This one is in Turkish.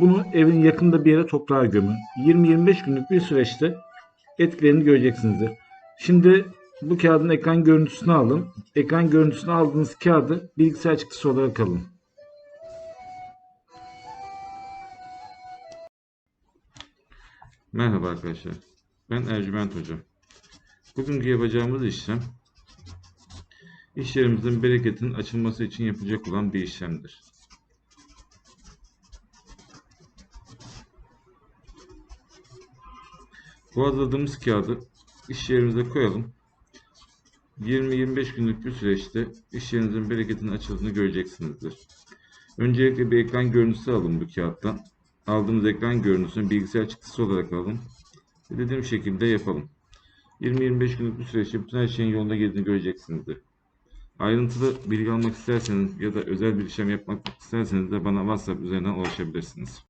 bunu evin yakında bir yere toprağa gömün. 20-25 günlük bir süreçte etkilerini göreceksinizdir. Şimdi bu kağıdın ekran görüntüsünü alın. Ekran görüntüsünü aldığınız kağıdı bilgisayar çıktısı olarak alın. Merhaba arkadaşlar. Ben Ercüment Hoca. Bugünkü yapacağımız işlem iş yerimizin bereketinin açılması için yapılacak olan bir işlemdir. Bu hazırladığımız kağıdı iş yerimize koyalım. 20-25 günlük bir süreçte iş yerinizin bereketinin açıldığını göreceksinizdir. Öncelikle bir ekran görüntüsü alın bu kağıttan. Aldığımız ekran görüntüsünü bilgisayar çıktısı olarak. Ve dediğim şekilde yapalım. 20-25 günlük bir süreçte bütün her şeyin yolunda girdiğini göreceksinizdir. Ayrıntılı bilgi almak isterseniz ya da özel bir işlem yapmak isterseniz de bana WhatsApp üzerinden ulaşabilirsiniz.